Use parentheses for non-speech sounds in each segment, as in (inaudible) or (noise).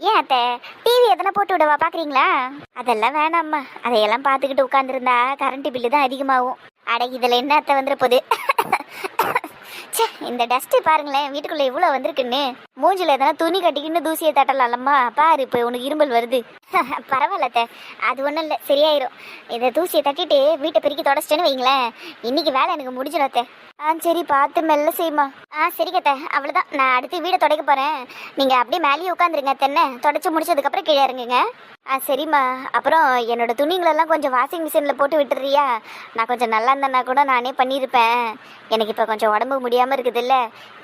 ஏன் அத்தை? டிவி எதனா போட்டு விடவா பாக்குறீங்களா? அதெல்லாம் வேணாம்மா. அதையெல்லாம் பார்த்துக்கிட்டு உட்காந்துருந்தா கரண்ட் பில்லு தான் அதிகமாகும். அட இதுல என்ன அத்தை வந்துட போகுது? ச்சே இந்த டஸ்ட் பாருங்களேன் வீட்டுக்குள்ள இவ்வளவு வந்திருக்குன்னு. மூஞ்சில எதனா துணி கட்டிக்கின்னு தூசியை தட்டலாம்மா பாரு இப்போ உனக்கு இரும்பல் வருது. (laughs) பரவாயில்லத்த அது ஒன்றும் இல்லை சரியாயிரும். இந்த தூசியை தட்டிட்டு வீட்டை பெருக்கி தொடச்சிட்டேன்னு வைங்களேன். இன்னைக்கு வேலை எனக்கு முடிஞ்சிடும் அத்தை. ஆ சரி பார்த்து மெல்ல செய்யுமா ஆ சரி கத்த அவ்வளோதான் நான் அடுத்து வீடை துடைக்க போகிறேன் நீங்கள் அப்படியே மேலேயே உட்காந்துருங்க தென்னை தொடச்சி முடிச்சதுக்கப்புறம் கீழே இறங்குங்க. ஆ சரிம்மா. அப்புறம் என்னோட துணிங்களெல்லாம் கொஞ்சம் வாஷிங் மிஷினில் போட்டு விட்டுறியா நான் கொஞ்சம் நல்லா இருந்தேன்னா கூட நானே பண்ணியிருப்பேன். எனக்கு இப்போ கொஞ்சம் உடம்பு முடியாமல் இருக்குதுல்ல?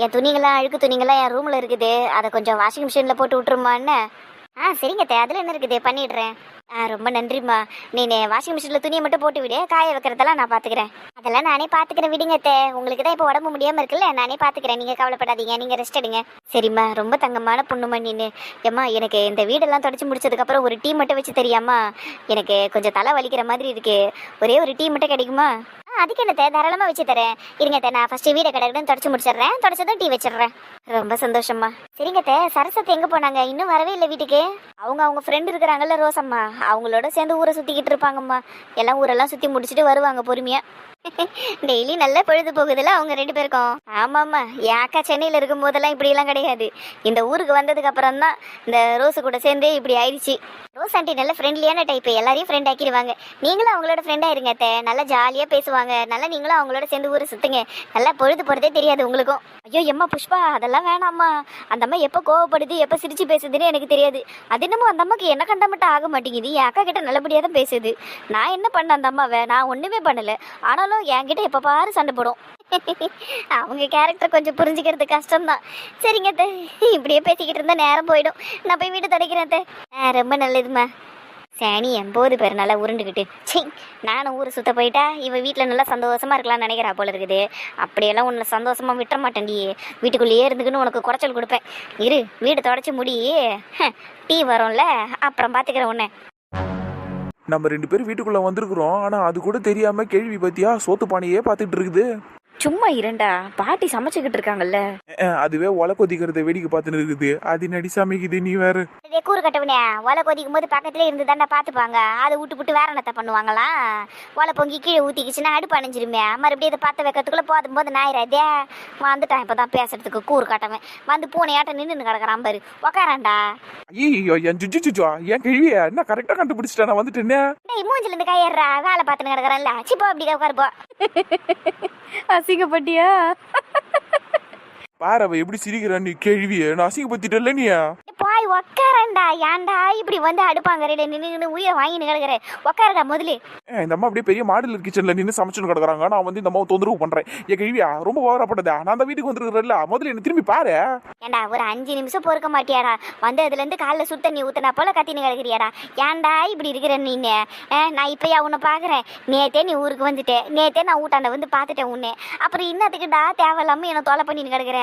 என் துணிங்களாம் அழுக்கு துணிங்களாம் என் ரூமில் இருக்குது. அதை கொஞ்சம் வாஷிங் மிஷினில் போட்டு விட்டுருமான்னு? ஆ சரிங்க தே அதில் என்ன இருக்குது? பண்ணிடுறேன். ஆ ரொம்ப நன்றிம்மா. நீ வாஷிங் மிஷினில் துணியை மட்டும் போட்டு விடு. காய வைக்கிறதெல்லாம் நான் பார்த்துக்கிறேன் அதெல்லாம் நானே பார்த்துக்கிறேன் விடுங்க தே உங்களுக்கு தான் இப்போ உடம்பு முடியாமல் இருக்குல்ல? நானே பார்த்துக்கிறேன் நீங்கள் கவலைப்படாதீங்க. நீங்கள் ரெஸ்ட் எடுங்க. சரிம்மா. ரொம்ப தங்கமான பொண்ணுமா நீனு. ஏம்மா எனக்கு இந்த வீடெல்லாம் தொடச்சி முடிச்சதுக்கப்புறம் ஒரு டீ மட்டும் வச்சு தெரியாமா? எனக்கு கொஞ்சம் தலை வலிக்கிற மாதிரி இருக்கு. ஒரே ஒரு டீ மட்டும் கிடைக்குமா? அதுக்கு என்ன தாராளமாக வச்சு தரேன். இருங்க தே நான் ஃபஸ்ட்டு வீடை கடற்கடன் தொடச்சி முடிச்சிடுறேன். தொடச்சதும் டீ வச்சிடுறேன். ரொம்ப சந்தோஷம்மா. சரிங்க தே சரஸ்வதி எங்கே போனாங்க? இன்னும் வரவே இல்லை வீட்டுக்கு. அவங்க அவங்க ஃப்ரெண்டு இருக்கிறாங்கல்ல ரோசம்மா அவங்களோட சேர்ந்து ஊரை சுற்றிக்கிட்டு இருப்பாங்கம்மா. எல்லாம் ஊரெல்லாம் சுற்றி முடிச்சுட்டு வருவாங்க பொறுமையா. டெய்லி நல்ல பொழுது போகுதுல அவங்க ரெண்டு பேருக்கும். ஆமாம்மா என் அக்கா சென்னையில் இருக்கும் போதெல்லாம் இப்படிலாம் கிடையாது. இந்த ஊருக்கு வந்ததுக்கு அப்புறம் தான் இந்த ரோஸு கூட சேர்ந்து இப்படி ஆயிடுச்சு. ரோஸ் ஆண்டி நல்ல ஃப்ரெண்ட்லியான டைப் எல்லாரையும் ஃப்ரெண்ட் ஆக்கிடுவாங்க. நீங்களும் அவங்களோட ஃப்ரெண்டாக இருங்க அத்தை. நல்லா ஜாலியாக பேசுவாங்க. நல்லா நீங்களும் அவங்களோட சேர்ந்து ஊரை சுத்துங்க. நல்லா பொழுது போகிறதே தெரியாது உங்களுக்கும். ஐயோ எம்மா புஷ்பா அதெல்லாம் வேணாம்மா. அந்த அம்மா எப்போ கோவப்படுது எப்போ சிரிச்சு பேசுதுன்னு எனக்கு தெரியாது. அது என்னமோ அந்த அம்மாக்கு என்ன கண்ட மட்டும் ஆக மாட்டேங்குது. என் அக்கா கிட்ட நல்லபடியாக தான் பேசுது. நான் என்ன பண்ண அந்த அம்மாவை? நான் ஒன்றுமே பண்ணலை. ஆனாலும் என்கிட்ட எப்போ பாரு சண்டை போடும். அவங்க கேரக்டர் கொஞ்சம் புரிஞ்சுக்கிறது கஷ்டம்தான். சரிங்க அத்தை இப்படியே பேசிக்கிட்டு இருந்தா நேரம் போயிடும். நான் போய் வீடு துடைக்கிறேன் அத்தை. ரொம்ப நல்லதும்மா. சனி எம்போது பேர் நல்லா உருண்டுக்கிட்டு சி நானும் ஊர் சுத்த போயிட்டா இவன் வீட்டில் நல்லா சந்தோஷமா இருக்கலாம்னு நினைக்கிறா போல இருக்குது. அப்படியெல்லாம் உன்னை சந்தோஷமா விட்டுற மாட்டேன்டி. வீட்டுக்குள்ளேயே இருந்துக்குன்னு உனக்கு குறைச்சல் கொடுப்பேன். இரு வீடு தொடச்சி முடி. ஹ, டீ வரும்ல அப்புறம் பார்த்துக்கிறேன் உன்னை. நம்ம ரெண்டு பேரும் வீட்டுக்குள்ளே வந்திருக்கிறோம். ஆனால் அது கூட தெரியாமல் கேள்வி பார்த்தியா சோத்து பானையே பார்த்துட்டு இருக்குது. சும்மா இரண்டா? பாட்டி சமைச்சுக்கிட்டு இருக்காங்கல்ல. அதுவே ஒலை கொதிக்கிறத வேடிக்கை பார்த்துன்னு இருக்குது. அது நடி சமைக்குது நீ வேற. இதே கூறு கட்டவனே ஒலை கொதிக்கும் போது பக்கத்துல இருந்து தாண்டா பார்த்துப்பாங்க. அதை விட்டு விட்டு வேற என்னத்த பண்ணுவாங்களாம் ஒலை பொங்கி கீழே ஊற்றிக்கிச்சுன்னா அடுப்பு அணைஞ்சிருமே. மறுபடியும் இதை பற்ற வைக்கிறதுக்குள்ள போதும் போது நாயிராதே வந்துட்டான் இப்போ தான் பேசுறதுக்கு கூறு கட்டவன். வந்து பூனையாட்டம் நின்று கிடக்குறான் பாரு. உக்காரான்டா. ஐயோ என் ஜுஜு ஜுஜா என் கேள்வியா என்ன கரெக்டா கண்டுபிடிச்சிட்டா? நான் வந்துட்டேனே டேய் மூஞ்சில இருந்து கையேறா வேலை பார்த்துன்னு கிடக்குறான்ல. சிப்போ அப்படி உட்காருப்போ (laughs) அசிங்கப்பட்டியா? (laughs) பாரு அவ எப்படி சிரிக்கிறான் நீ கேள்விய. நான் அசிங்கப்படுத்திட்டல நீ. போய் உக்காரண்டா. ஏன்டா இப்படி வந்து அடுப்பாங்க ரெண்டு நின்று உயிரை வாங்கின்னு கிடக்குற? உக்காரடா முதல்ல அஹ், இந்த அம்மா அப்படியே பெரிய மாடல் கிச்சன்ல நின்று சமைச்சுன்னு கிடக்குறாங்க. நான் வந்து இந்த அம்மாவை தொந்தரவு பண்றேன். என் கேள்வியா? ரொம்ப ஓவரப்பட்டதா? நான் அந்த வீட்டுக்கு வந்துருக்கிறல்ல முதல்ல என்ன திரும்பி பாரு. ஏண்டா ஒரு அஞ்சு நிமிஷம் பொறுக்க மாட்டியாடா. வந்து அதுல இருந்து காலைல சுத்த நீ ஊத்துனா போல கத்தின்னு கிடக்குறியாடா. ஏன்டா இப்படி இருக்கிற ஆ, நான் இப்பயா உன்னை பாக்குறேன். நேத்தே நீ ஊருக்கு வந்துட்டேன் நேத்தே நான் ஊட்டாண்ட வந்து பார்த்துட்டேன் உன்னை. அப்புறம் இன்னத்துக்குடா தேவையில்லாம என்ன தொலை பண்ணின்னு கிடக்குற?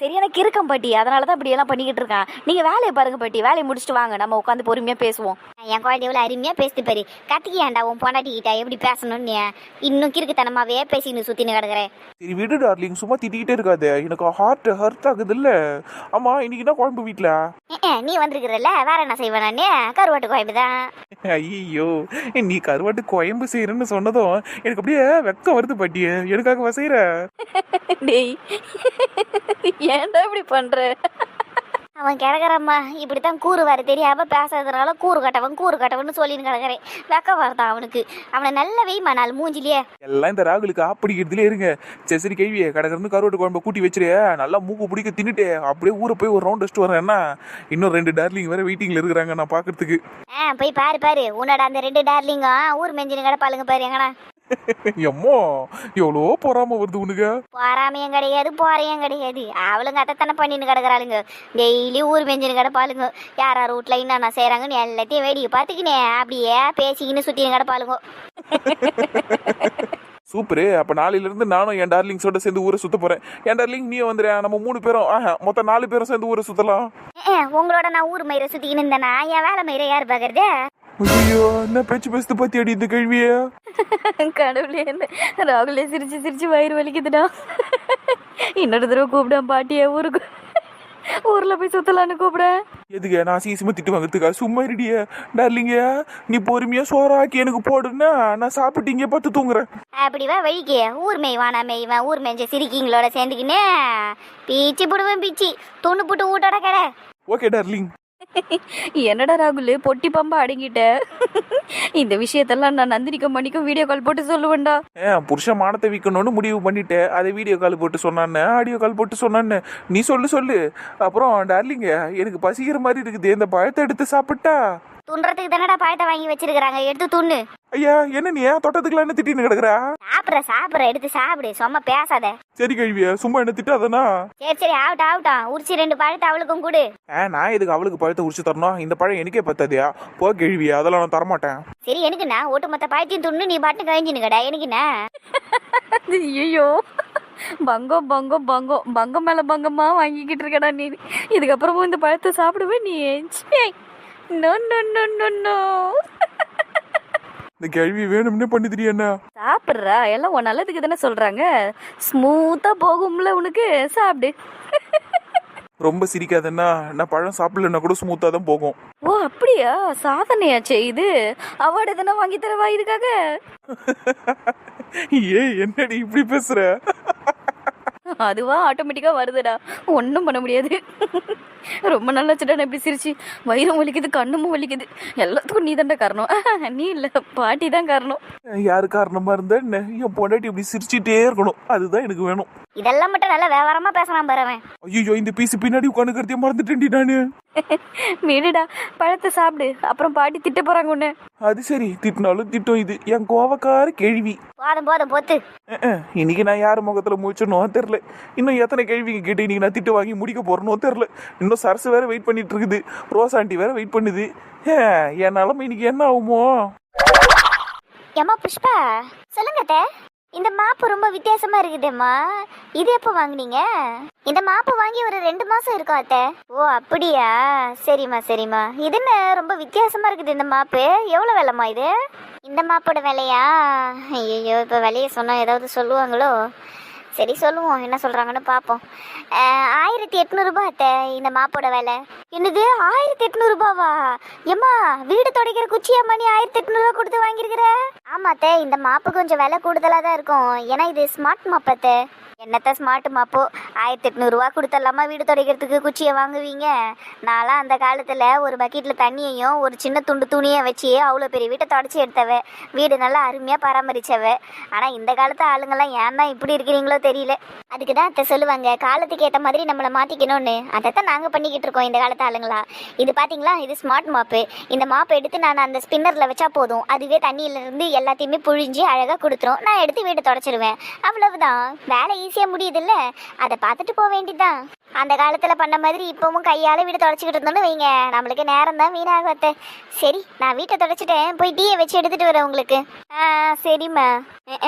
சரியான கிறுக்கம் பாட்டி. அதனால தான் இப்படி எல்லாம் பண்ணிக்கிட்டு இருக்கான். நீங்க வேலையை பாருங்க பாட்டி. வேலையை முடிச்சுட்டு வாங்க. நம்ம உட்காந்து பொறுமையா பேசுவோம். என் குழந்தை எவ்வளோ அருமையா பேசுது பாரு. கத்திக்கியாண்டா உன் பொண்டாட்டிக்கிட்ட எப்படி பேசணும்னு? இன்னும் கிறுக்குத்தனமாவே பேசின்னு சுத்தின்னு கிடக்குறேன். சரி விடு டார்லிங் சும்மா திட்டிக்கிட்டே இருக்காது. எனக்கு ஹார்ட் ஹர்ட் ஆகுது இல்ல ஆமா இன்னைக்கு என்ன குழம்பு வீட்ல? நீ வந்திருக்கிறல்ல. வேற என்ன செய்வேன் நானு? கருவாட்டு குழம்பு தான். ஐயோ நீ கருவாட்டு குழம்பு செய்யறேன்னு சொன்னதும் எனக்கு அப்படியே வெக்கம் வருது பாட்டிய எனக்காக செய்யற (laughs) டேய். ஏன்டா இப்படி பண்ற? அவன் கிடக்குறம்மா இப்படித்தான் கூறு வர தெரியாம பேசுறதுனால கூறு கட்டவன் கூறு கட்டவன் சொல்லின்னு கிடக்குறேன். வெக்க வரதான் அவனுக்கு. அவனை நல்ல வெய்மா நாள் மூஞ்சிலேயே எல்லாம் இந்த ராகுலுக்கு ஆப்பிடிக்கிறதுல இருங்க. சரி சரி கேள்வியே கடற்கருந்து கருவாட்டு குழம்பு கூட்டி வச்சிரு. நல்லா மூக்கு பிடிக்க தின்னுட்டு அப்படியே ஊரை போய் ஒரு ரவுண்ட் அடிச்சுட்டு வரேன் என்ன? இன்னும் ரெண்டு டார்லிங் வேற வெயிட்டிங்ல இருக்கிறாங்க நான் பாக்குறதுக்கு. ஆ போய் பாரு பாரு. உன்னோட அந்த ரெண்டு டார்லிங்கும் ஊர் மெஞ்சின்னு கிடப்பாளுங்க பாரு எங்கடா? எம்மோ எவ்வளோ பொறாம வருது உனக்கு? போறாமையும் கிடையாது போறையும் கிடையாது. அவளுங்க அத்தைத்தானே பண்ணின்னு கிடக்குறாளுங்க. டெய்லி ஊர் மெஞ்சின்னு கிடப்பாளுங்க. யார் யார் வீட்டில் என்னென்ன செய்கிறாங்கன்னு எல்லாத்தையும் வேடிக்கை பார்த்துக்கினே அப்படியே பேசிக்கின்னு சுற்றின்னு கிடப்பாளுங்க. சூப்பரு அப்ப நாளையில இருந்து நானும் என் டார்லிங்ஸோட சேர்ந்து ஊரை சுத்த போறேன். என் டார்லிங் நீ வந்துரு. நம்ம மூணு பேரும் ஆஹா, மொத்தம் நாலு பேரும் சேர்ந்து ஊரை சுத்தலாம். ஏ, உங்களோட நான் ஊர் மயிரை சுற்றிக்கின்னு இருந்தேனா? என் வேலை மயிரை யார் பார்க்கறது ஐயோ என்ன பேச்சு பேசுது பத்தி அடி இந்த கேள்வியே? கடவுளே என்ன? ராகுலே சிரிச்சு சிரிச்சு வயிறு வலிக்குதுடா. இன்னொரு தடவை கூப்பிடாம பாட்டியா ஊருக்கு. ஊர்ல போய் சுத்தலான்னு கூப்பிட. எதுக்கு? நான் சீசியமா திட்டு வாங்குறதுக்கா? சும்மா இருடிய. டார்லிங்க நீ பொறுமையா சோறாக்கி எனக்கு போடுன்னா நான் சாப்பிட்டு இங்கே பார்த்து தூங்குறேன். அப்படி வா வழிக்கு. ஊர் மேய் வானா மேய்வன் ஊர் மேய்ஞ்ச சிரிக்கிங்களோட சேர்ந்துக்கின்னு. பீச்சு போடுவேன் பீச்சி. துணு புட்டு ஊட்டோட கடை. Okay darling. என்னடா ராகுல் பொட்டி பம்பா அடங்கிட்ட? இந்த விஷயத்தெல்லாம் நான் நந்தினிக்கும் மணிக்கும் வீடியோ கால் போட்டு சொல்லுவேன்டா. ஏன் புருஷன் மானத்தை விற்கணும்னு முடிவு பண்ணிட்டேன் அதை வீடியோ கால் போட்டு சொன்னான்னு ஆடியோ கால் போட்டு சொன்னான்னு நீ சொல்லு சொல்லு. அப்புறம் டார்லிங்க எனக்கு பசிக்கிற மாதிரி இருக்குது இந்த பழத்தை எடுத்து சாப்பிட்டா? துன்றதுக்கு தானடா பழத்தை வாங்கி வச்சிருக்கிறாங்க எடுத்து துண்ணு. ஐயா என்ன நீ ஏன் தொட்டத்துக்குலாம் என்ன திட்டின்னு கிடக்குறா? சாப்பிட்ற சாப்பிட்ற எடுத்து சாப்பிடு சும்மா பேசாத. சரி கழுவிய சும்மா என்ன திட்டாதனா சரி சரி ஆகட்டும் ஆகட்டும். உரிச்சு ரெண்டு பழத்தை அவளுக்கும் கொடு. ஏ நான் எதுக்கு அவளுக்கு பழத்தை உரிச்சு தரணும்? இந்த பழம் எனக்கே பத்தாதியா. போ கழுவியா அதெல்லாம் நான் தரமாட்டேன். சரி எனக்குண்ணா ஒட்டு மொத்த பழத்தையும் துண்ணு நீ பாட்டு கழிஞ்சின்னு கடை. எனக்குண்ணா ஐயோ பங்கம் பங்கம் பங்கம் பங்கம் மேல பங்கமா வாங்கிக்கிட்டு இருக்கடா நீ. இதுக்கப்புறமும் இந்த பழத்தை சாப்பிடுவே நீ no no no no no. இந்த கேள்வி வேணும்னே பண்ணி தெரியா சாப்பிட்றா? எல்லாம் உன் நல்லதுக்கு தானே சொல்றாங்க. ஸ்மூத்தா போகும்ல உனக்கு. சாப்பிடு. ரொம்ப சிரிக்காதன்னா நான் பழம் சாப்பிடலன்னா கூட ஸ்மூத்தா தான் போகும். ஓ அப்படியா? சாதனையாச்சே இது. அவார்டு எதனா வாங்கி தரவா இதுக்காக? ஏ என்னடி இப்படி பேசுற? அதுவா ஆட்டோமேட்டிக்கா வருதுடா. ஒன்றும் பண்ண முடியாது. ரொம்ப நல்லா வச்சுட்டா இப்படி சிரிச்சு. வயிறும் வலிக்குது கண்ணும் வலிக்குது. எல்லாத்துக்கும் நீ தான்டா காரணம். நீ இல்லை பாட்டி தான் காரணம். யாரு காரணமா இருந்தா என்ன? என் பொண்டாட்டி இப்படி சிரிச்சிட்டே இருக்கணும். அதுதான் எனக்கு வேணும். இதெல்லாம் மட்டும் நல்லா விவரமா பேசலாம் பாருவேன் ஐயோ இந்த பீஸ் பின்னாடி உட்காந்துக்கிறதே மறந்துட்டேன்டி நானு. விடுடா பழத்தை சாப்பிடு. அப்புறம் பாட்டி திட்ட போறாங்க உன்னை. அது சரி திட்டினாலும் திட்டம் இது. என் கோவக்கார கேள்வி. போதும் போதும் பொத்து. இன்னைக்கு நான் யார் முகத்துல முழிச்சனும் தெரில இன்னும் எத்தனை கேள்விங்க கேட்டு இன்னைக்கு நான் திட்டு வாங்கி முடிக்க போறனோ தெரில இன்னும் சரசு வேற வெயிட் பண்ணிட்டு இருக்குது ரோஸ் ஆண்டி வேற வெயிட் பண்ணுது. என் நிலமை இன்னைக்கு என்ன ஆகுமோ? ஏம்மா புஷ்பா சொல்லுங்க இந்த மாப்பு ரொம்ப வித்தியாசமா இருக்குதேம்மா. இது எப்போ வாங்குனீங்க? இந்த மாப்பு வாங்கி ஒரு ரெண்டு மாசம் இருக்கும் அத்தை. ஓ அப்படியா? சரிம்மா சரிம்மா. இது என்ன ரொம்ப வித்தியாசமா இருக்குது இந்த மாப்பு? எவ்வளோ விலைம்மா இது? இந்த மாப்போட விலையா? ஐயோ இப்போ விலையை சொன்னால் ஏதாவது சொல்லுவாங்களோ? சரி சொல்லுவோம். என்ன சொல்றாங்கன்னு பார்ப்போம் ஆயிரத்தி எட்நூறுபா அத்தை இந்த மாப்போட விலை. என்னது? ஆயிரத்தி எட்நூறுபாவா ஏம்மா வீடு துடைக்கிற குச்சியம்மா நீ ஆயிரத்தி எட்நூறுபா கொடுத்து வாங்கியிருக்கிற? ஆமா அத்தை இந்த மாப்பு கொஞ்சம் விலை கூடுதலாக தான் இருக்கும். ஏன்னா இது ஸ்மார்ட் மாப்பத்தை என்னத்த ஸ்மார்ட் மாப்போ? ஆயிரத்தி எட்நூறுவா கொடுத்தல்லாமா வீடு துடைக்கிறதுக்கு? குச்சியை வாங்குவீங்க. நான்லாம் அந்த காலத்தில் ஒரு பக்கெட்டில் தண்ணியையும் ஒரு சின்ன துண்டு துணியை வச்சு அவ்வளோ பெரிய வீட்டை தொடச்சி எடுத்தவ. வீடு நல்லா அருமையாக பராமரிச்சவ. ஆனால் இந்த காலத்து ஆளுங்கள்லாம் ஏன் தான் இப்படி இருக்கிறீங்களோ தெரியல. அதுக்கு தான் அத்தை சொல்லுவாங்க காலத்துக்கு ஏற்ற மாதிரி நம்மளை மாற்றிக்கணும்னு அதைத்தான் நாங்கள் பண்ணிக்கிட்டு இருக்கோம் இந்த காலத்து ஆளுங்களா. இது பார்த்தீங்களா இது ஸ்மார்ட் மாப்பு. இந்த மாப்பை எடுத்து நான் அந்த ஸ்பின்னரில் வச்சா போதும். அதுவே தண்ணியிலேருந்து எல்லாத்தையுமே புழிஞ்சு அழகாக கொடுத்துரும். நான் எடுத்து வீட்டை தொடச்சிருவேன். அவ்வளவுதான். வேலையை ஈஸியாக முடியுதுல்ல? அதை பார்த்துட்டு போக வேண்டியதுதான். அந்த காலத்தில் பண்ண மாதிரி இப்போவும் கையால் வீடு தொடச்சிக்கிட்டு இருந்தோம்னு வைங்க. நம்மளுக்கு நேரம் தான் வீணாகத்த சரி நான் வீட்டை தொடச்சிட்டேன். போய் டீயை வச்சு எடுத்துகிட்டு வரேன் உங்களுக்கு. ஆ சரிம்மா.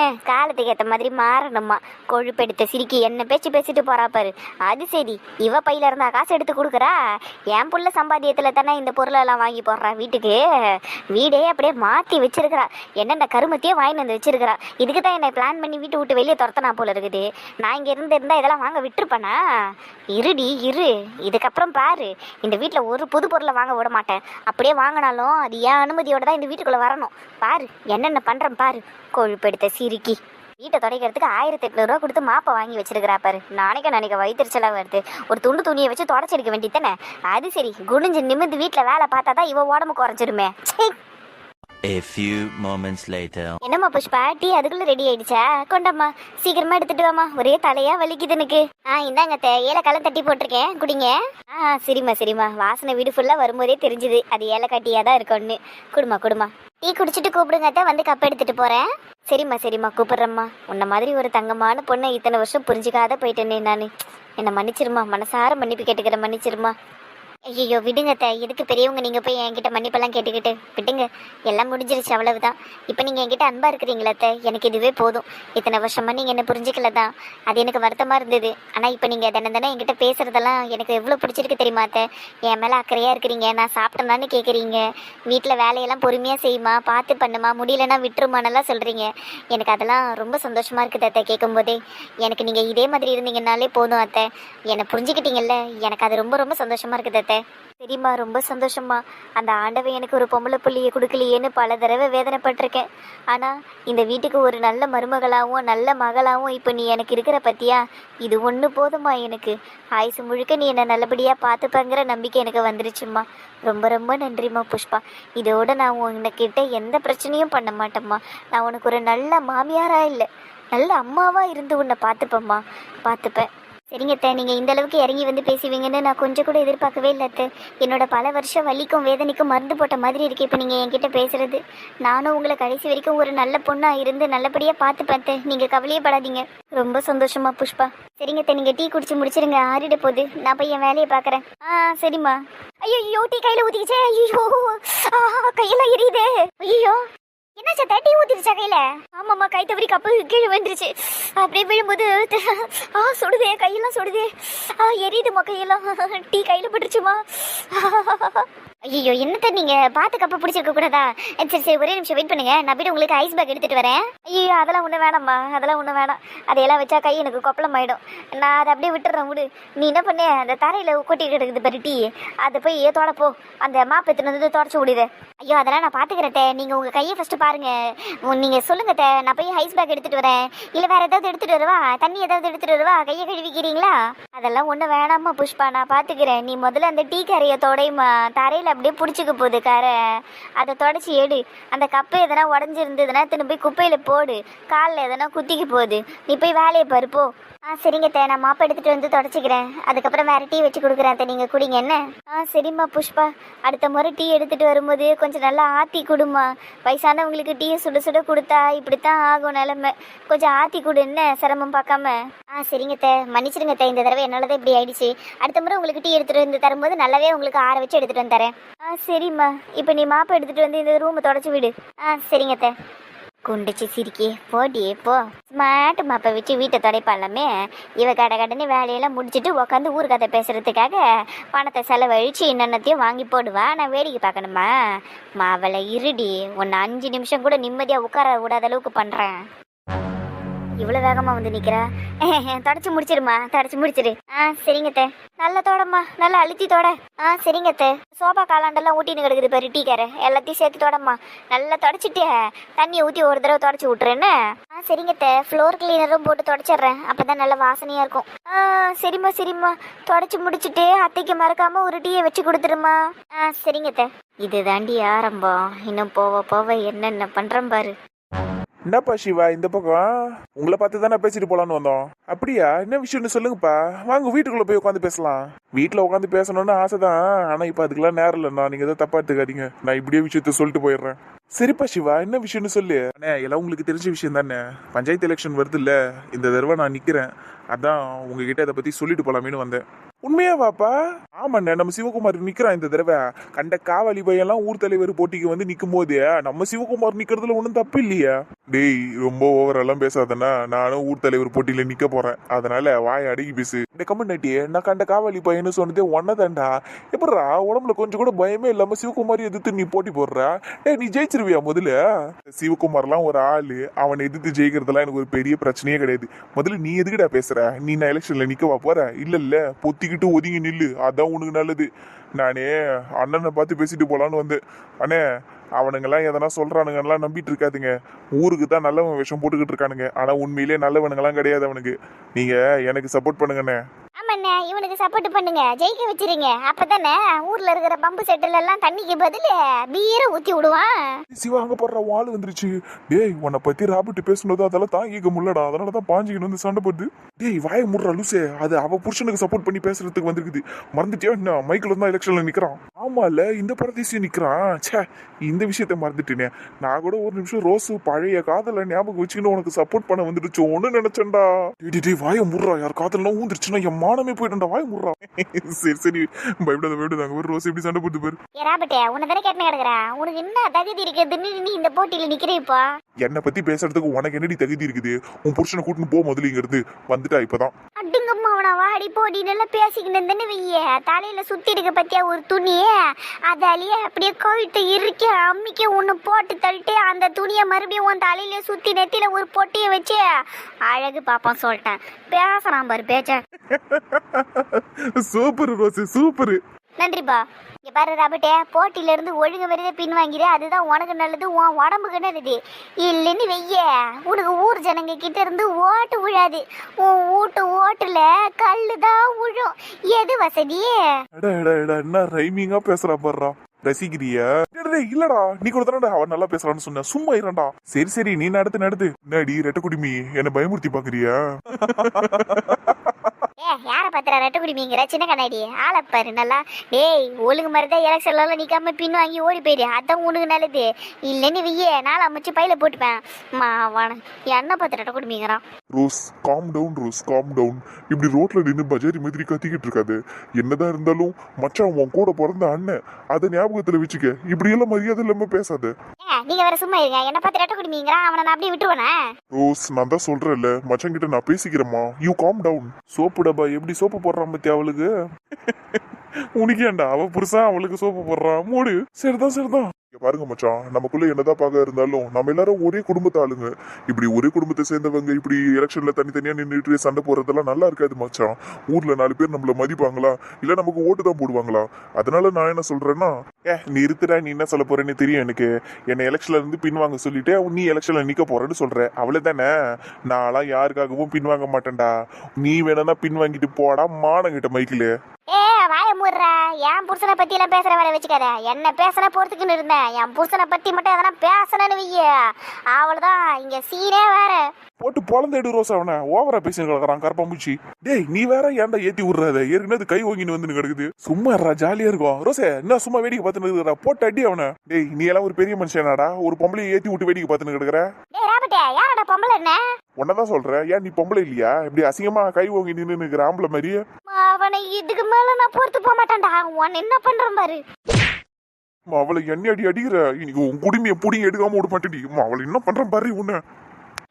அஹ், காலத்துக்கு ஏற்ற மாதிரி மாறணும்மா. கொழுப்பெடுத்த சிரிக்கி என்ன பேச்சு பேசிட்டு போறா பாரு. அது சரி. இவ பையில இருந்தா காசு எடுத்து கொடுக்குறா? என் புள்ள சம்பாத்தியத்துல தானே இந்த பொருளெல்லாம் வாங்கி போடுறா வீட்டுக்கு? வீடே அப்படியே மாத்தி வச்சிருக்கிறா. என்னென்ன கருமத்தையே வாங்கி வந்து வச்சிருக்கிறா. இதுக்கு தான் என்னை பிளான் பண்ணி வீட்டு விட்டு வெளியே துரத்தனா போல இருக்குது. நான் இங்க இருந்து இருந்தா இதெல்லாம் வாங்க விட்டுருப்பேனா? இருடி இரு. இதுக்கப்புறம் பாரு. இந்த வீட்டில் ஒரு புது பொருளை வாங்க விட மாட்டேன். அப்படியே வாங்கினாலும் அது என் அனுமதியோட தான் இந்த வீட்டுக்குள்ளே வரணும். பாரு என்னென்ன பண்ணுறேன் பாரு. கொழுப்பெடுத்த சிரிக்கி. வீட்டை துடைக்கிறதுக்கு ஆயிரத்தி எட்நூறுவா கொடுத்து மாப்பை வாங்கி வச்சிருக்கிறா பாரு. நாளைக்கு நாளைக்கு வயிற்றுச்சலாக வருது. ஒரு துண்டு துணியை வச்சு தொடச்சிருக்க வேண்டியதானே அது சரி. குனிஞ்சு நிமிந்து வீட்டில் வேலை பார்த்தா தான் இவன் உடம்பு குறைஞ்சிருமே. A few moments later. என்னம்மா புஷ்பா? டீ அதுக்குள்ள ரெடி ஆயிடுச்சா? கொண்டம்மா. சீக்கிரமா எடுத்துட்டு வாமா ஒரே தலையா வலிக்குது எனக்கு. ஆ இந்தாங்க அத்தை. ஏலக்காலம் தட்டி போட்டிருக்கேன். குடிங்க. ஆ சரிம்மா சரிம்மா. வாசனை வீடு ஃபுல்லா வரும்போதே தெரிஞ்சுது. அது ஏலக்காய் டீயா தான் இருக்கும்னு. குடுமா குடுமா டீ குடிச்சிட்டு கூப்பிடுங்க வந்து கப் எடுத்துட்டு போறேன். சரிம்மா சரிம்மா. கூப்பிடுறேம்மா. உன்ன மாதிரி ஒரு தங்கமான பொண்ணை இத்தனை வருஷம் புரிஞ்சுக்காத போயிட்டேனே நான். என்னை மன்னிச்சிருமா மனசார மன்னிப்பு கேட்டுக்கிற மன்னிச்சிருமா ஐயோ விடுங்க அத்தை. எதுக்கு பெரியவங்க நீங்கள் போய் என்கிட்ட மன்னிப்பெல்லாம் கேட்டுக்கிட்டு? விடுங்க. எல்லாம் முடிஞ்சிருச்சு அவ்வளவுதான். இப்போ நீங்கள் என்கிட்ட அன்பாக இருக்கிறீங்களா அத்தை. எனக்கு இதுவே போதும். இத்தனை வருஷமாக நீங்கள் என்ன புரிஞ்சிக்கல தான். அது எனக்கு வருத்தமாக இருந்தது. ஆனால் இப்போ நீங்கள் தினம் தினம் என்கிட்ட பேசுகிறதெல்லாம் எனக்கு எவ்வளோ பிடிச்சிருக்கு தெரியுமா அத்தை? என் மேலே அக்கறையாக இருக்கிறீங்க. நான் சாப்பிட்டேனான்னு கேட்குறீங்க வீட்டில் வேலையெல்லாம் பொறுமையாக செய்யுமா? பார்த்து பண்ணுமா? முடியலன்னா விட்டுருமானெல்லாம் சொல்கிறீங்க எனக்கு அதெல்லாம் ரொம்ப சந்தோஷமாக இருக்குது அத்தை கேட்கும்போதே எனக்கு நீங்கள் இதே மாதிரி இருந்தீங்கன்னாலே போதும் அத்தை. என்னை புரிஞ்சுக்கிட்டீங்கல்ல? எனக்கு அது ரொம்ப ரொம்ப சந்தோஷமாக இருக்குது அத்தை. சரிம்மா ரொம்ப சந்தோஷம்மா. அந்த ஆண்டவன் எனக்கு ஒரு பொம்பளை புள்ளியை கொடுக்கலையேன்னு பல தடவை வேதனைப்பட்டிருக்கேன். ஆனால் இந்த வீட்டுக்கு ஒரு நல்ல மருமகளாகவும் நல்ல மகளாகவும் இப்போ நீ எனக்கு இருக்கிற பத்தியா? இது ஒன்று போதுமா எனக்கு. ஆயுசு முழுக்க நீ என்னை நல்லபடியாக பார்த்துப்பங்கிற நம்பிக்கை எனக்கு வந்துருச்சும்மா. ரொம்ப ரொம்ப நன்றிம்மா புஷ்பா. இதோட நான் உன்கிட்ட எந்த பிரச்சனையும் பண்ண மாட்டேம்மா. நான் உனக்கு ஒரு நல்ல மாமியாராக இல்லை நல்ல அம்மாவாக இருந்து உன்னை பார்த்துப்பேம்மா. பார்த்துப்பேன். சரிங்க அத்தை நீங்கள் இந்த அளவுக்கு இறங்கி வந்து பேசுவீங்கன்னு நான் கொஞ்சம் கூட எதிர்பார்க்கவே இல்லை அத்தை. என்னோட பல வருஷம் வலிக்கும் வேதனைக்கும் மருந்து போட்ட மாதிரி இருக்கு இப்போ நீங்கள் என்கிட்ட பேசுறது. நானும் உங்களை கடைசி வரைக்கும் ஒரு நல்ல பொண்ணாக இருந்து நல்லபடியாக பார்த்து பார்த்தேன் நீங்கள் கவலையே படாதீங்க. ரொம்ப சந்தோஷமா புஷ்பா. சரிங்க அத்தை நீங்கள் டீ குடிச்சு முடிச்சிருங்க. ஆறிட போகுது. நான் போய் என் வேலையை பார்க்குறேன். ஆ சரிம்மா. ஐயோ ஐயோ டீ கையில் ஊற்றிக்கிச்சே ஐயோ கையெல்லாம் எரியுதே. ஐயோ என்னாச்சா தட்டி ஊத்திருச்சா கையில? ஆமாம்மா கை தவறி கப்பு கீழே விழுந்துருச்சு. அப்படியே விழும்போது ஆ சுடுதே கையெல்லாம் சுடுதே. ஆ எரியுதுமா கையெல்லாம். டீ கையில பட்டுருச்சுமா ஐயோ என்னத்த நீங்க? பார்த்து கப்பை பிடிச்சிருக்க கூடாதா? சரி சரி ஒரே நிமிஷம் வெயிட் பண்ணுங்க. நான் போய் உங்களுக்கு ஐஸ் பேக் எடுத்துட்டு வரேன். ஐயோ அதெல்லாம் ஒன்றும் வேணாம்மா அதெல்லாம் ஒன்றும் வேணாம். அதையெல்லாம் வச்சா கை எனக்கு கொப்பளம் ஆயிடும் நான் அதை அப்படியே விட்டுறேன் விடு. நீ என்ன பண்ணு? அந்த தரையில கொட்டி கிடக்குது பாரு டீ. அதை போய் ஏ தொடப்போ அந்த மாப்பத்தின வந்து தொடச்சு விடுது ஐயோ அதெல்லாம் நான் பாத்துக்கிறேன் தே. நீங்க உங்க கையை ஃபர்ஸ்ட் பாருங்க. நீங்கள் நீங்க சொல்லுங்க நான் போய் ஐஸ் பேக் எடுத்துட்டு வரேன். இல்ல வேற ஏதாவது எடுத்துட்டு வருவா? தண்ணி ஏதாவது எடுத்துட்டு வருவா? கையை கழுவிக்கிறீங்களா? அதெல்லாம் ஒன்றும் வேணாமா புஷ்பா. நான் பாத்துக்கிறேன். நீ முதல்ல அந்த டீ கரையை தொடையுமா தரையில அப்படியே பிடிச்சிக்க போகுது கரை. அதை தொடச்சி எடு. அந்த கப்பை எதனா உடஞ்சிருந்ததுன்னா திரும்பி குப்பையில் குப்பையில போடு. காலில் எதனா குத்திக்க போகுது. நீ போய் வேலையை பருப்போ ஆ சரிங்க தே நான் மாப்பை எடுத்துட்டு வந்து தொடச்சிக்கிறேன். அதுக்கப்புறம் வேற டீ வச்சு கொடுக்குறேன் தே நீங்கள் குடிங்க என்ன? ஆ சரிம்மா புஷ்பா. அடுத்த முறை டீ எடுத்துட்டு வரும்போது கொஞ்சம் நல்லா ஆற்றி கொடுமா வயசானவங்களுக்கு டீயை சுட சுட கொடுத்தா இப்படித்தான் ஆகும் நிலமை. கொஞ்சம் ஆற்றி கொடு என்ன? சிரமம் பார்க்காம. ஆ சரிங்க தே மன்னிச்சிருங்க தே இந்த தடவை என்னால் தான் இப்படி ஆயிடுச்சு. அடுத்த முறை உங்களுக்கு டீ எடுத்துட்டு வந்து தரும்போது நல்லாவே உங்களுக்கு ஆற வச்சு எடுத்துட்டு வந்து தரேன். ஆ சரிம்மா. இப்போ நீ மாப்பை எடுத்துட்டு வந்து இந்த ரூமை தொடச்சி விடு. ஆ சரிங்க தே குண்டிச்சு சிரிக்கி. போடி போ. ஸ்மார்ட் மாப்பை வச்சு வீட்டை துடைப்பாலாமே இவ கடை கடனே வேலையெல்லாம் முடிச்சிட்டு உட்காந்து ஊர் கதை பேசுறதுக்காக பணத்தை செலவழிச்சு என்னென்னத்தையும் வாங்கி போடுவா. நான் வேடிக்கை பார்க்கணுமா? மாவளை இருடி ஒன்று அஞ்சு நிமிஷம் கூட நிம்மதியாக உட்கார விடாத அளவுக்கு பண்ணுறேன் இவ்வளோ வேகமாக வந்து நிற்கிறா (laughs) தொடச்சி முடிச்சிருமா தொடச்சி முடிச்சிரு. ஆ சரிங்கத்தே நல்ல தோடம்மா நல்லா அழுத்தி தோட. ஆ சரிங்கத்தே சோபா காலாண்டெல்லாம் ஊட்டின்னு கிடக்குது பாரு டீ எல்லாத்தையும் சேர்த்து தொடம்மா. நல்லா தொடச்சிட்டு தண்ணியை ஊற்றி ஒரு தடவை தொடச்சி விட்றேன்னு ஆ சரிங்கத்தே ஃப்ளோர் கிளீனரும் போட்டு தொடச்சிட்றேன். அப்போ தான் நல்லா வாசனையாக இருக்கும். ஆ சரிம்மா சரிம்மா. தொடச்சி முடிச்சிட்டு அத்தைக்கு மறக்காம ஒரு டீயை வச்சு கொடுத்துருமா ஆ சரிங்கத்தே இதுதாண்டி இது தாண்டி ஆரம்பம். இன்னும் போக போக என்னென்ன பண்ணுறேன் பாரு. என்னப்பா சிவா இந்த பக்கம்? உங்களை பார்த்து தானே பேசிட்டு போலான்னு வந்தோம். அப்படியா? என்ன விஷயம்னு சொல்லுங்கப்பா. வாங்க வீட்டுக்குள்ள போய் உட்காந்து பேசலாம். வீட்டுல உட்காந்து பேசணும்னு ஆசைதான். ஆனா இப்ப அதுக்கெல்லாம் நேரம் இல்லைண்ணா. நீங்க எதாவது தப்பா எடுத்துக்காதீங்க. நான் இப்படியே விஷயத்த சொல்லிட்டு போயிடுறேன். சரிப்பா சிவா என்ன விஷயம்னு சொல்லு. அண்ணே எல்லாம் உங்களுக்கு தெரிஞ்ச விஷயம் தானே? பஞ்சாயத்து எலெக்ஷன் வருது இல்ல இந்த தடவை நான் நிக்கிறேன். அதான் உங்ககிட்ட இதை பத்தி சொல்லிட்டு போலாமேனு வந்தேன். உண்மையா வாப்பா? ஆமாண்ணே நம்ம சிவகுமார் நிக்கிறான் இந்த தடவை. கண்ட காவலி பையெல்லாம் ஊர் தலைவர் போட்டிக்கு வந்து நிக்கும் போது நம்ம சிவகுமார் நிக்கிறதுல ஒன்றும் தப்பு இல்லையா. டேய் ரொம்ப ஓவரெல்லாம் பேசாதண்ணா. நானும் ஊர் தலைவர் போட்டியில நிக்க போறேன். அதனால வாய அடங்கி பேசு. இந்த கம்மன்னாட்டி நான் கண்ட காவலி பையன்னு சொன்னதே ஒன்னதாண்டா எப்படா உடம்புல கொஞ்சம் கூட பயமே இல்லாம சிவகுமாரி எதிர்த்து நீ போட்டி போடுறா? டேய் நீ ஜெயிச்சிருவியா முதல்ல? சிவகுமார்லாம் ஒரு ஆளு அவனை எதிர்த்து ஜெயிக்கிறதுலாம் எனக்கு ஒரு பெரிய பிரச்சனையே கிடையாது. முதல்ல நீ எதுக்குடா பேசுற? நீ நான் எலெக்ஷன்ல நிக்கவா போற? இல்ல இல்ல பொத்திக்கிட்டு ஒதுங்கி நில்லு. அதான் உனக்கு நல்லது. நானே அண்ணனை பார்த்து பேசிட்டு போலான்னு வந்தேன். அண்ணே அவனுங்கெல்லாம் எதனா சொல்றானுங்கலாம் நம்பிட்டு இருக்காதுங்க. ஊருக்கு தான் நல்லவன் விஷம் போட்டுக்கிட்டு இருக்கானுங்க. ஆனா உண்மையிலேயே நல்லவனுங்கெல்லாம் கிடையாது அவனுக்கு. நீங்க எனக்கு சப்போர்ட் பண்ணுங்கண்ணே. ஆமாண்ணே இவனுக்கு சப்போர்ட் பண்ணுங்க. ஜெயிக்க வச்சிருங்க. அப்பதானே ஊர்ல இருக்கிற பம்பு செட்டில் எல்லாம் தண்ணிக்கு பதில் பீரை ஊத்தி விடுவான். சிவா அங்க போடுற வாள் வந்துருச்சு. டேய் உன்னை பத்தி ராபர்ட் பேசுனது அதெல்லாம் தாங்கிக்க முள்ளடா அதனால தான் பாஞ்சிக்கிட்டு வந்து சண்டை போடுது. டேய் வாய முடுற லூசே. அது அவ புருஷனுக்கு சப்போர்ட் பண்ணி பேசுறதுக்கு வந்திருக்குது. மறந்துட்டியா என்ன? மைக்கில் தான் எலெக்ஷன்ல நிக்கிறான். ஆமால இந்த பரதேசியம் நிக்கிறான். ச்சே இந்த விஷயத்த மறந்துட்டேனே. நான் கூட ஒரு நிமிஷம் ரோஸ் பழைய காதல ஞாபகம் வச்சுக்கிட்டு உனக்கு சப்போர்ட் பண்ண வந்துடுச்சோன்னு நினைச்சேன்டா. டேய், டேய், வாய முடுறா. யார் காதல்லாம் ஊந்துருச்சுன்னா எம்மா மானமே போயிட்டா வாய முடுறா. சரி சரி. பயப்படாத பயப்படாத. அங்க ஒரு ரோஸ் எப்படி சண்டை போட்டு பாரு. ஏ ராபர்ட்டே உன்னை தானே கேட்டு கிடக்குறேன் உனக்கு என்ன தகுதி இருக்குதுன்னு நீ இந்த போட்டியில நிக்கிற இப்போ. என்னை பத்தி பேசுறதுக்கு உனக்கு என்னடி தகுதி இருக்குது? உன் புருஷனை கூட்டின்னு போ முதல்ல இங்க இருந்து வந்துட்டா இப்பதான். அவனை வாடி போடி நல்லா பேசிக்கிட்டு இருந்தேன்னு வைய. தலையில சுத்தி இருக்க பத்தியா ஒரு துணி அதாலேயே அப்படியே கழுத்து இருக்க அம்மிக்க ஒண்ணு போட்டு தள்ளிட்டு அந்த துணியை மறுபடியும் உன் தலையில சுத்தி நெத்தியில ஒரு பொட்டியை வச்சு அழகு பாப்பான் சொல்லிட்டேன். பேசுறான் பாரு பேச்ச. Super Rose super. நன்றிப்பா. இங்க பாரு ராபர்ட்டே போட்டியில இருந்து ஒழுங்கு வரிதை பின் வாங்கிடு அதுதான் உனக்கு நல்லது உன் உடம்புக்கு நல்லது. இல்லைன்னு வெய்ய உனக்கு ஊர் ஜனங்க கிட்ட இருந்து ஓட்டு விழாது. உன் வீட்டு ஓட்டுல கல்லு தான் விழும். எது வசதியே என்ன ரைமிங்கா பேசுறா பாடுறா ரசிக்கிறியா? இல்லடா. நீ கூட தானடா அவன் நல்லா பேசுறான்னு சொன்ன. சும்மா இரண்டா சரி சரி நீ நடத்து நடத்து. என்னடி ரெட்ட குடிமி? என்ன பயமுறுத்தி பாக்குறியா? (laughs) ஏ யார பாத்திர ரெட்டு குடிமிங்கிற சின்ன கண்ணாடி. ஆளை பாரு நல்லா. டேய் ஒழுங்கு மாதிரி தான் எலெக்ஷன்லாம் நிக்காம பின் வாங்கி ஓடி போயிடு அதான் உனக்கு நல்லது. இல்லைன்னு வையே நாளை அமைச்சு பையில போட்டுப்பேன். மாவான என்ன பத்திர ரெட்டு குடிமீங்கிறான் Rose calm down Rose calm down இப்படி ரோட்ல நின்று பஜாரி மாதிரி கத்திக்கிட்டு இருக்காது. என்னதான் இருந்தாலும் மச்சான் உன் கூட பிறந்த அண்ணன் அதை ஞாபகத்துல வச்சுக்க. இப்படி எல்லாம் மரியாதை இல்லாம பேசாத. நீங்க வேற சும்மா இருங்க. என்ன பார்த்து ரெட்ட குடிமிங்கிறான் அவனை நான் அப்படியே விட்டுருவேனே? ரோஸ் நான் தான் சொல்றேன்ல. மச்சான் கிட்ட நான் பேசிக்கிறேம்மா. யூ காம் டவுன் சோப்பு டப்பா எப்படி சோப்பு போடுறான் பத்தி அவளுக்கு? உனக்கு ஏன்டா? அவ புருஷன் அவளுக்கு சோப்பு போடுறான் மூடு. சரிதான் சரிதான். பாருங்க மச்சான் நமக்குள்ள என்னதான் பார்க்க இருந்தாலும் நம்ம எல்லாரும் ஒரே குடும்பத்து ஆளுங்க. இப்படி ஒரே குடும்பத்தை சேர்ந்தவங்க இப்படி எலெக்ஷன்ல தனித்தனியா நின்றுட்டு சண்டை போடுறதெல்லாம் நல்லா இருக்காது மச்சான். ஊர்ல நாலு பேர் நம்மள மதிப்பாங்களா? இல்ல நமக்கு ஓட்டு தான் போடுவாங்களா? அதனால நான் என்ன சொல்றேன்னா ஏ நீ இருத்துடா நீ என்ன சொல்ல போறேன்னு தெரியும் எனக்கு. என்னை எலெக்ஷன்ல இருந்து பின்வாங்க சொல்லிட்டு நீ எலெக்ஷன்ல நிக்க போறேன்னு சொல்ற. அவ்வளவுதானே? நான்லாம் யாருக்காகவும் பின்வாங்க மாட்டேன்டா. நீ வேணா பின்வாங்கிட்டு போடா மானங்கிட்ட மைக்கில் ஏ வாய மூடுறா. என் புருஷனை பத்தி எல்லாம் பேசுற வேலை வச்சுக்காத. என்ன பேசுன பொறுத்துக்கின்னு இருந்தேன். என் புருஷனை பத்தி மட்டும் எதனா பேசணும்னு வைய அவ்வளவுதான் இங்க சீனே வேற. போட்டு பொழந்து எடு ரோஸ் அவனை. ஓவரா பேசின்னு கிடக்குறான் கரப்பாம்பூச்சி. டேய் நீ வேற ஏன்டா ஏத்தி விடுறாத? ஏற்கனவே கை ஓங்கின்னு வந்து கிடக்குது. சும்மா இருடா ஜாலியா இருக்கும் ரோசே என்ன சும்மா வேடிக்கை பார்த்துன்னு இருக்கிறா போட்டு அடி அவனை. டேய் நீ எல்லாம் ஒரு பெரிய மனுஷனாடா. ஒரு பொம்பளையை ஏத்தி விட்டு வேடிக்கை பார்த்துன்னு கிடக்குற? உன்னதான் சொல்றேன். ஏன் நீ பொம்பளை இல்லையா? இப்படி அசிங்கமா கை ஓங்கி நின்று நிற்கிற ஆம்பளை மாதிரியே அவனை இதுக்கு மேல நான் பொறுத்து போக மாட்டேன்டா. உன் என்ன பண்றேன் பாரு. அவளை எண்ணெய் அடி அடிக்கிற? இன்னைக்கு உன் குடுமையை புடிங்க எடுக்காம விட மாட்டேடி அவளை என்ன பண்றேன் பாரு உன்னை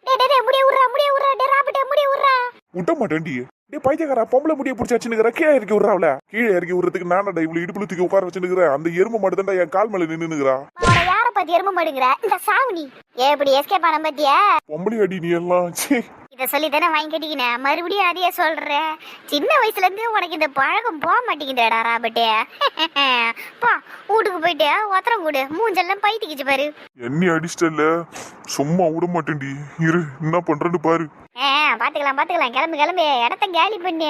டேய் டேய் டேய் முடிய விட்றா முடிய விட்றா டேய் ராபர்ட்டே முடிய விட்றா விட்ட மாட்டேன்டி டே பைத்தியக்காரா பொம்பளை முடிய பிடிச்சாச்சுன்னு கீழே இறக்கி விட்றா அவளை கீழே இறக்கி விடுறதுக்கு நானடா இவ்வளவு இடுப்புல தூக்கி உட்கார வச்சுருக்கிறேன் அந்த எருமை மாடு தான்டா என் கால் மேல நின்னுக்கிறா அவனை யார பத்தி எரும மாடுங்கிற இந்த சாவுனி எப்படி எஸ்கேப் ஆன பத்தியா பொம்பளை அடி நீ எல்லாம். சே இத சொல்லி தானே வாங்கி கட்டிக்கினேன் மறுபடியும் அதையே சொல்றேன் சின்ன வயசுல இருந்து உனக்கு இந்த பழக்கம் போக மாட்டேங்குதுடா ராபர்ட்டே. (laughs) பா வீட்டுக்கு போயிட்டு ஒத்தரம் கூடு. மூஞ்செல்லாம் பைத்திக்கிச்சு பாரு. எண்ணி அடிச்சிட்டல சும்மா விட மாட்டேன்டி இரு என்ன பண்றேன்னு பாரு. ஆ பார்த்துக்கலாம் பார்த்துக்கலாம் கிளம்பு கிளம்பு. இடத்த கேலி பண்ணி.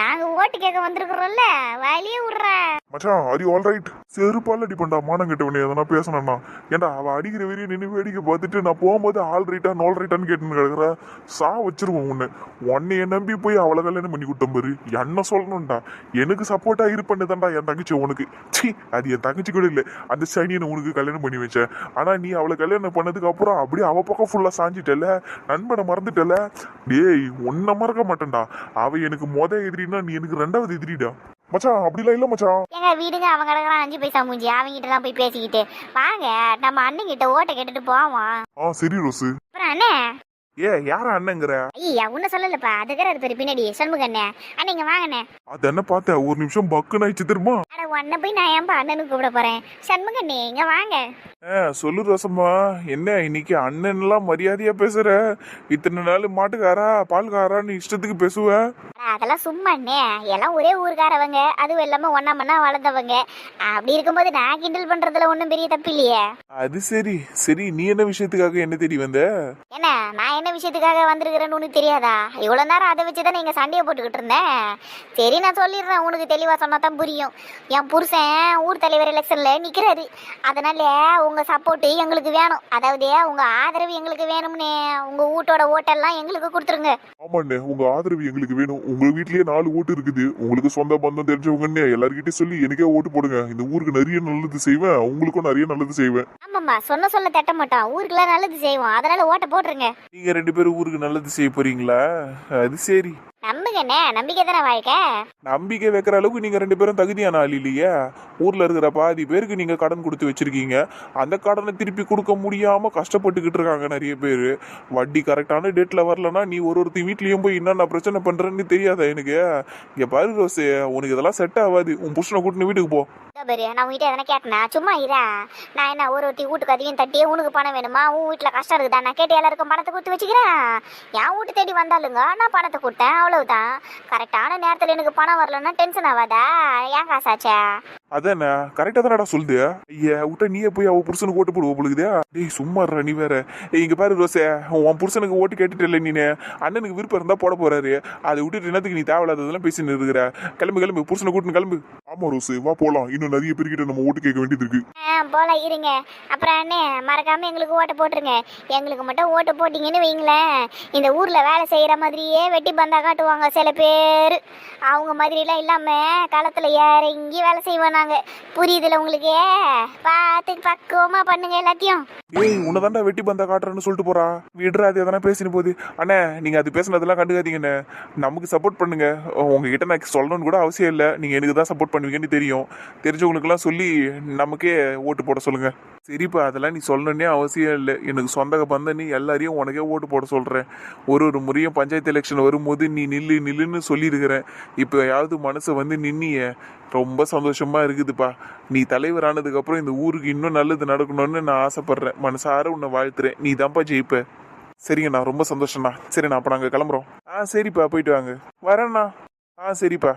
நாங்கள் ஓட்டு கேட்க வந்திருக்கிறோம்ல. வழியே விட்றா. மச்சான் அரி ஆல் ரைட் செருப்பால் அடி பண்ணா மானம் கெட்டவனே எதனா பேசணும்னா ஏன்டா அவள் அடிக்கிற வெறிய நின்று வேடிக்கை பார்த்துட்டு நான் போகும்போது ஆல் ரைட்டா நோல் ரைட்டான்னு கேட்டுன்னு கிடக்குற? சா வச்சிருவோம் உன்னை. உன்னைய நம்பி போய் அவளை கல்யாணம் பண்ணி கொடுத்த பாரு. என்ன சொல்லணும்டா. எனக்கு சப்போர்ட்டாக இருப்பேன்னுதான்டா என் தங்கச்சி உனக்கு. சி அது என் தங்கச்சி கூட இல்லை. அந்த சனியனை உனக்கு கல்யாணம் பண்ணி வச்சேன். ஆனால் நீ அவளை கல்யாணம் பண்ணதுக்கு அப்புறம் அப்படியே அவள் பக்கம் ஃபுல்லாக சாஞ்சிட்டல நண்பனை மறந்துட்டல டேய் உன்னை மறக்க மாட்டேன்டா. அவ எனக்கு மொத எதிரின்னா நீ எனக்கு ரெண்டாவது எதிரிடா. மச்சான் அப்படிலாம் இல்ல மச்சான். எங்க வீடுங்க அவங்க கிடக்குறான் அஞ்சு பைசா மூஞ்சி. அவங்கிட்ட எல்லாம் போய் பேசிக்கிட்டு. வாங்க நம்ம அண்ணன் கிட்ட ஓட்டை கேட்டுட்டு போவோம். ஆ சரி ரோஸு. அப்புறம் அண்ணே ஏ யாரா அண்ணங்கிற? ஐயா உன்ன சொல்லலப்பா. அதுக்கிற பேரு பின்னாடி. சண்முகண்ணே அண்ணே. இங்க வாங்கண்ணே. அது என்ன பார்த்தேன் ஒரு நிமிஷம் பக்குன்னு ஆயிடுச்சு தெரியுமா? அட உன்னை போய் நான் ஏன்பா அண்ணனுக்கு கூப்பிட போறேன்? சண்முகண்ணே இங்க வாங்க. ஆ, சொல்லு ரோசம்மா. என்ன இன்னைக்கு அண்ணன்லாம் மரியாதையா பேசுற? இத்தனை நாள் மாட்டுக்காரா பால்காரான்னு இஷ்டத்துக்கு பேசுவ? அதெல்லாம் சும்மா அண்ணே. எல்லாம் ஒரே ஊருக்காரவங்க. அதுவும் இல்லாம ஒன்னா மண்ணா வளர்ந்தவங்க அப்படி இருக்கும்போது நான் கிண்டல் பண்றதுல ஒன்றும் பெரிய தப்பு இல்லையே. அது சரி. சரி நீ என்ன விஷயத்துக்காக என்ன தேடி வந்த? என்ன நான் என்ன என்ன விஷயத்துக்காக வந்திருக்கிறேன்னு உனக்கு தெரியாதா? இவ்வளோ நேரம் அதை வச்சு தான் நீங்கள் சண்டையை போட்டுக்கிட்டு இருந்தேன் சரி நான் சொல்லிடுறேன். உனக்கு தெளிவாக சொன்னா தான் புரியும். என் புருஷன் ஊர் தலைவர் எலெக்ஷனில் நிற்கிறாரு அதனால உங்கள் சப்போர்ட்டு எங்களுக்கு வேணும். அதாவது உங்கள் ஆதரவு எங்களுக்கு வேணும்னு. உங்கள் வீட்டோட ஓட்டெல்லாம் எங்களுக்கு கொடுத்துருங்க. ஆமாண்ணே உங்க ஆதரவு எங்களுக்கு வேணும். உங்க வீட்லயே நாலு ஓட்டு இருக்குது. உங்களுக்கு சொந்த பந்தம் தெரிஞ்சவங்கன்னு எல்லார்கிட்டயும் சொல்லி எனக்கே ஓட்டு போடுங்க. இந்த ஊருக்கு நிறைய நல்லது செய்வேன். உங்களுக்கும் நிறைய நல்லது செய்வேன். ஆமாம்மா. சொன்ன சொல்ல தட்ட மாட்டோம். ஊருக்குலாம் நல்லது செய்வோம். அதனால ஓட்டை போட்டுருங்க. நீங்க ரெண்டு பேரும் ஊருக்கு நல்லது செய்ய போறீங்களா? அது சரி. நம்புங்கண்ணே நம்பிக்கை தானே வாழ்க்கை? நம்பிக்கை வைக்கிற அளவுக்கு நீங்க ரெண்டு பேரும் தகுதியான ஆள் இல்லையே? ஊர்ல இருக்கிற பாதி பேருக்கு நீங்க கடன் கொடுத்து வச்சிருக்கீங்க. அந்த கடனை திருப்பி கொடுக்க முடியாம கஷ்டப்பட்டுக்கிட்டு இருக்காங்க நிறைய பேர். வட்டி கரெக்டான டேட்ல வரலன்னா நீ ஒரு ஒருத்தி வீட்லயும் போய் என்னென்ன பிரச்சனை பண்றேன்னு தெரியாதா எனக்கு? இங்க பாரு ரோஸு உனக்கு இதெல்லாம் செட் ஆகாது. உன் புருஷனை கூட்டின்னு வீட்டுக்கு போ. பாரு நான் உங்ககிட்ட எதனா கேட்டனா? சும்மா இரா. நான் என்ன ஒரு ஒருத்தி வீட்டுக்கு அதிகம் தட்டி உனக்கு பணம் வேணுமா? உன் வீட்டில் கஷ்டம் இருக்குதா? நான் கேட்டு எல்லாருக்கும் பணத்தை கொடுத்து வச்சுக்கிறேன். என் வீட்டு தேடி வந்தாலுங்க நான் பணத்தை கொடுத்தேன். அவ்வளவுதான். கரெக்டான நேரத்தில் எனக்கு பணம் வரலன்னா டென்ஷன் ஆகாதா ஏன் காசாச்சே? அதானே கரெக்டா தானடா சொல்லுது. ஐயா விட்ட நீயே போய் அவ புருஷனுக்கு ஓட்டு போடுவ பொழுதுதே டேய் சும்மா இருடா நீ வேற. ஏய் இங்க பாரு ரோசே. உன் புருஷனுக்கு ஓட்டு கேட்டுட்டு இல்லை நீனு. அண்ணனுக்கு விருப்பம் இருந்தா போட போறாரு. அதை விட்டுட்டு என்னத்துக்கு நீ தேவையில்லாததெல்லாம் பேசின்னு இருக்கிற? கிளம்பு கிளம்பு. புருஷனை கூட்டின்னு கிளம்பு. ஆமா ரோஸ் வா போலாம். இன்னும் நிறைய பேர்கிட்ட நம்ம ஓட்டு கேட்க வேண்டியது இருக்கு. போல இருங்க. அப்புறம் அண்ணே மறக்காம எங்களுக்கு ஓட்டு போட்டுருங்க. எங்களுக்கு மட்டும் ஓட்டு போட்டிங்கன்னு வைங்களேன். இந்த ஊர்ல வேலை செய்யற மாதிரியே வெட்டி பந்தா காட்டுவாங்க சில பேர். அவங்க மாதிரிலாம் இல்லாம களத்துல இறங்கி வேலை செய்வோம் நாங்க. புரியுதுல உங்களுக்கு? பார்த்து பக்குவமா பண்ணுங்க எல்லாத்தையும். ஏய் உன்னதாண்டா வெட்டி பந்தா காட்டுறேன்னு சொல்லிட்டு போறா. விடுறா அது எதனா பேசினு போகுது. அண்ணே நீங்க அது பேசுனதெல்லாம் கண்டுக்காதீங்கண்ணே நமக்கு சப்போர்ட் பண்ணுங்க. உங்ககிட்ட நான் சொல்லணும்னு கூட அவசியம் இல்லை. நீங்க எனக்கு தான் சப்போர்ட் பண்ணுவீங்கன்னு தெரியும். தெரிஞ்சவங்களுக்கெல்லாம் சொல்லி நமக்கே ஓட்டு போட சொல்லுங்க. சரிப்பா அதெல்லாம் நீ சொல்லணுன்னே அவசியம் இல்லை. எனக்கு சொந்தக பந்த நீ எல்லாரையும் உனக்கே ஓட்டு போட சொல்கிறேன் ஒரு ஒரு முறையும் பஞ்சாயத்து எலெக்ஷன் வரும்போது நீ நில்லு நில்லுன்னு சொல்லியிருக்கிறேன். இப்போ யாவது மனசை வந்து நின்னிய. ரொம்ப சந்தோஷமா இருக்குதுப்பா. நீ தலைவர் ஆனதுக்கப்புறம் இந்த ஊருக்கு இன்னும் நல்லது நடக்கணும்னு நான் ஆசைப்படுறேன். மனசார உன்னை வாழ்த்துறேன். நீ தான்ப்பா ஜெயிப்ப. சரிங்கண்ணா ரொம்ப சந்தோஷம்ண்ணா சரிண்ணா அப்போ நாங்கள் கிளம்புறோம். ஆ சரிப்பா போயிட்டு வாங்க. வரேண்ணா. ஆ சரிப்பா.